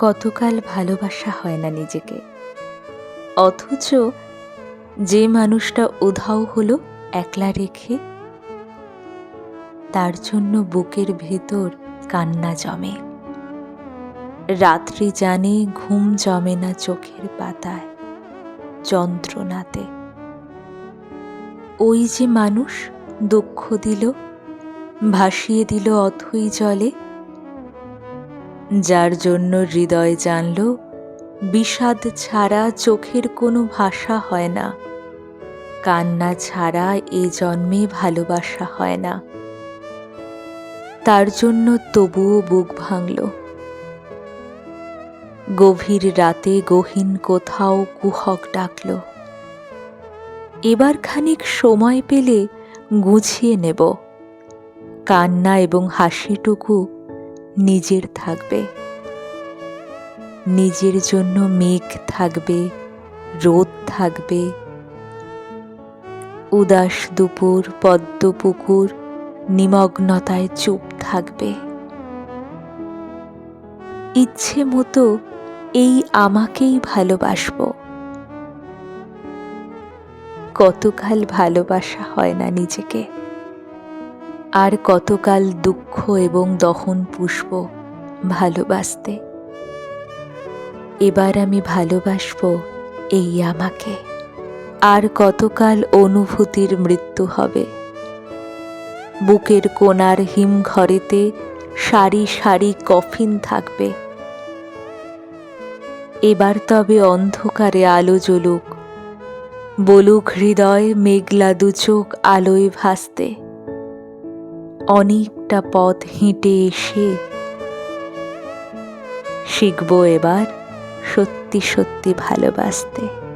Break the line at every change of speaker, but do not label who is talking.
কতকাল ভালোবাসা হয় না নিজেকে। অথচ যে মানুষটা উধাও হলো একলা রেখে, তার জন্য বুকের ভেতর কান্না জমে। রাত্রি জানে ঘুম জমে না চোখের পাতায়, যন্ত্রণাতে। ওই যে মানুষ দুঃখ দিল, ভাসিয়ে দিল অথই জলে যার জন্য হৃদয় জানল, বিষাদ ছাড়া চোখের কোনো ভাষা হয় না। কান্না ছাড়া এ জন্মে ভালোবাসা হয় না। তার জন্য তবুও বুক ভাঙল। গভীর রাতে গহীন কোথাও কুহক ডাকল। এবার খানিক সময় পেলে গুছিয়ে নেব। কান্না এবং হাসিটুকু নিজের থাকবে। নিজের জন্য মেঘ থাকবে, রোদ থাকবে। উদাস দুপুর, পদ্ম পুকুর, নিমগ্নতায় চুপ থাকবে। ইচ্ছে মতো এই আমাকেই ভালোবাসবো। কতকাল ভালোবাসা হয় না নিজেকে। আর কতকাল দুঃখ এবং দহন পুষ্প ভালোবাসতে। এবার আমি ভালোবাসবো এই আমাকে। আর কতকাল অনুভূতির মৃত্যু হবে। বুকের কোনার হিমঘরেতে সারি সারি কফিন থাকবে। এবার তবে অন্ধকারে আলো জ্বলুক। বলুক হৃদয় মেঘলা দুচোখ আলোয় ভাসতে। অনেকটা পথ হেঁটে এসে শিখব এবার সত্যি সত্যি ভালোবাসতে।